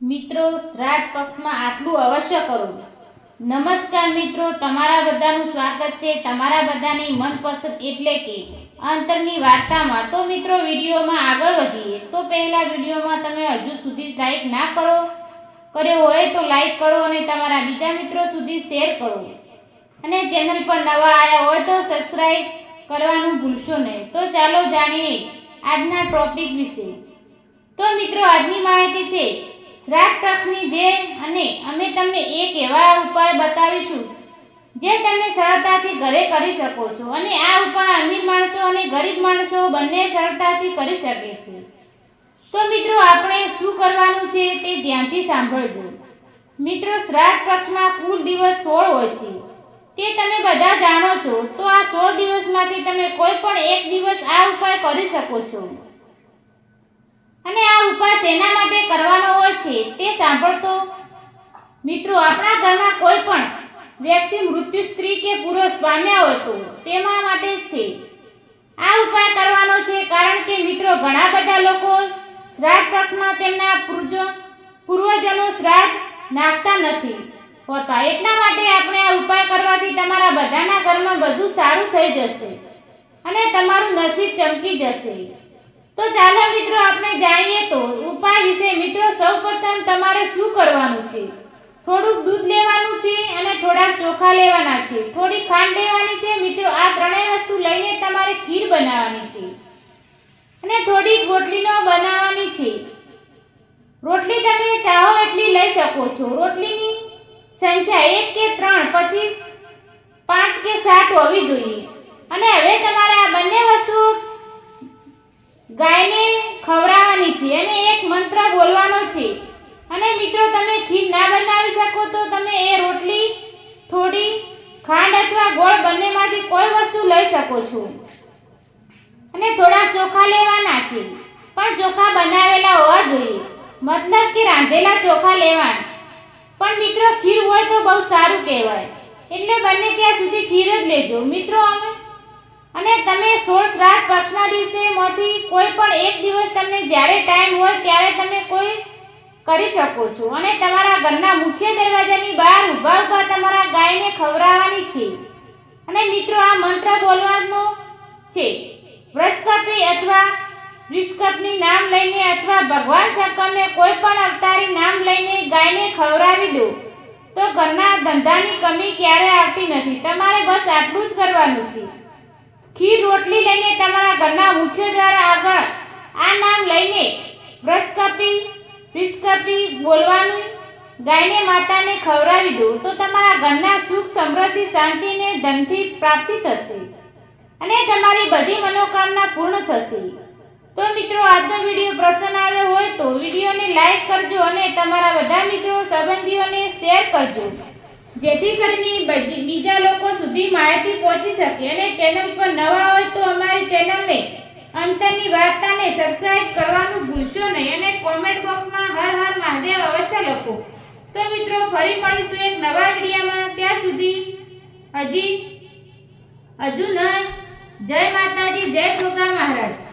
મિત્રો, શ્રાદ્ધ પક્ષમાં આટલું અવશ્ય કરો. નમસ્કાર મિત્રો, તમારા બધાનું સ્વાગત છે. તમારા બધાની મનપસંદ એટલે કે અંતરની વાર્તામાં. તો મિત્રો, વિડીયોમાં આગળ વધીએ. તો પહેલા વિડીયોમાં તમે હજુ સુધી લાઈક ના કરો, કર્યો હોય તો લાઈક કરો અને તમારા બીજા મિત્રો સુધી શેર કરો. અને ચેનલ પર નવા આવ્યા હોય તો સબસ્ક્રાઈબ કરવાનું ભૂલશો નહીં. તો ચાલો જાણીએ આજના ટોપિક વિશે. તો મિત્રો, આજની માહિતી છે શ્રાદ્ધ પક્ષની જે અને અમે તમને એક એવા ઉપાય બતાવીશું, જે તમે સરળતાથી ઘરે કરી શકો છો. અને આ ઉપાય અમીર માણસો અને ગરીબ માણસો બંને સરળતાથી કરી શકે છે. તો મિત્રો, આપણે શું કરવાનું છે તે ધ્યાનથી સાંભળજો. મિત્રો શ્રાદ્ધ પક્ષમાં કુલ દિવસ સોળ હોય છે. તે તમે બધા જાણો છો. તો આ સોળ દિવસમાંથી તમે કોઈ પણ એક દિવસ આ ઉપાય કરી શકો છો. અને આ ઉપાય એના માટે કરવાનો હોય છે, તે સાંભળતો મિત્રો આપણા ઘરમાં કોઈ પણ વ્યક્તિ મૃત્યુ સ્ત્રી કે પુરુષ પામ્યા હોય તો તેમાં માટે છે. આ ઉપાય કરવાનો છે કારણ કે મિત્રો ઘણા બધા લોકો શ્રાદ્ધ પક્ષમાં તેમના પૂર્વજો પૂર્વજનો શ્રાદ્ધ નાખતા નથી હોતા. એટલા માટે આપણે આ ઉપાય કરવાથી તમારા બધાના ઘરમાં બધું સારું થઈ જશે અને તમારું નસીબ ચમકી જશે. તો ચાલો મિત્રો આપણે જાણીએ તો ઉપાય વિશે મિત્રો સૌપ્રથમ તમારે શું કરવાનું છે? થોડુંક દૂધ લેવાનું છે અને થોડાક ચોખા લેવાના છે. થોડી ખાંડ લેવાની છે. મિત્રો, આ ત્રણેય વસ્તુ લઈને તમારે ખીર બનાવવાની છે. અને થોડીક રોટલીનો બનાવવાની છે. રોટલી તમે ચાહો એટલી લઈ શકો છો. રોટલીની સંખ્યા એક કે ત્રણ, પચીસ, પાંચ કે સાત હોવી જોઈએ. અને હવે તમારે આ બંને વસ્તુઓ ગાયને ખવડાવવાની છે અને એક મંત્ર બોલવાનો છે. અને મિત્રો, તમે ખીર ના બનાવી શકો તો તમે એ રોટલી, થોડી, ખાંડ અથવા ગોળ બંનેમાંથી કોઈ વસ્તુ લઈ શકો છો. અને થોડા ચોખા લેવાના છે. પણ ચોખા બનાવેલા હોવા જોઈએ. મતલબ કે રાંધેલા ચોખા લેવાના. પણ મિત્રો, ખીર હોય તો બહુ સારું કહેવાય. એટલે બને ત્યાં સુધી ખીર જ લેજો. મિત્રો, અમે અને તમે સોળ શ્રાદ્ધ પક્ષના દિવસે માંથી કોઈ પણ એક દિવસ તમને જ્યારે ટાઈમ હોય ત્યારે તમે કોઈ કરી શકો છો. અને તમારા ઘરના મુખ્ય દરવાજાની બહાર ઊભા ઊભા તમારા ગાયને ખવડાવવાની છે. અને મિત્રો, આ મંત્ર બોલવાનો છે. વૃષકપી અથવા વૃષકપની નામ લઈને અથવા ભગવાન શંકરને કોઈ પણ અવતારી નામ લઈને ગાયને ખવડાવી દો, તો ઘરના ધંધાની કમી ક્યારે આવતી નથી. તમારે બસ આટલું જ કરવાનું છે. ખીર રોટલી લઈને તમારા ઘરના મુખ્ય દ્વાર આગળ આ નામ લઈને બ્રશકપી વિષકપી બોલવાનું, ગાયને માતાને ખવડાવી દો, તો તમારા ઘરના સુખ સમૃદ્ધિ, શાંતિને ધનથી પ્રાપ્તિ થશે અને તમારી બધી મનોકામના પૂર્ણ થશે. તો મિત્રો, આજનો વીડિયો પસંદ આવ્યો હોય તો વિડીયોને લાઈક કરજો અને તમારા બધા મિત્રો, સંબંધીઓને શેર કરજો. જેથી કરીને બીજા લોકો સુધી માહિતી પહોંચી શકે અને ચેનલ પર નવા હોય તો અમારી ચેનલને અંતરની વાર્તાને સબસ્ક્રાઇબ કરવાનું ભૂલશો નહીં અને કોમેન્ટ બોક્સમાં હર હર મહાદેવ અવશ્ય લખો. તો મિત્રો, ફરી મળીશું એક નવા વિડીયોમાં. ત્યાં સુધી હજી, હજુ ન. જય માતાજી, જય ગોગા મહારાજ.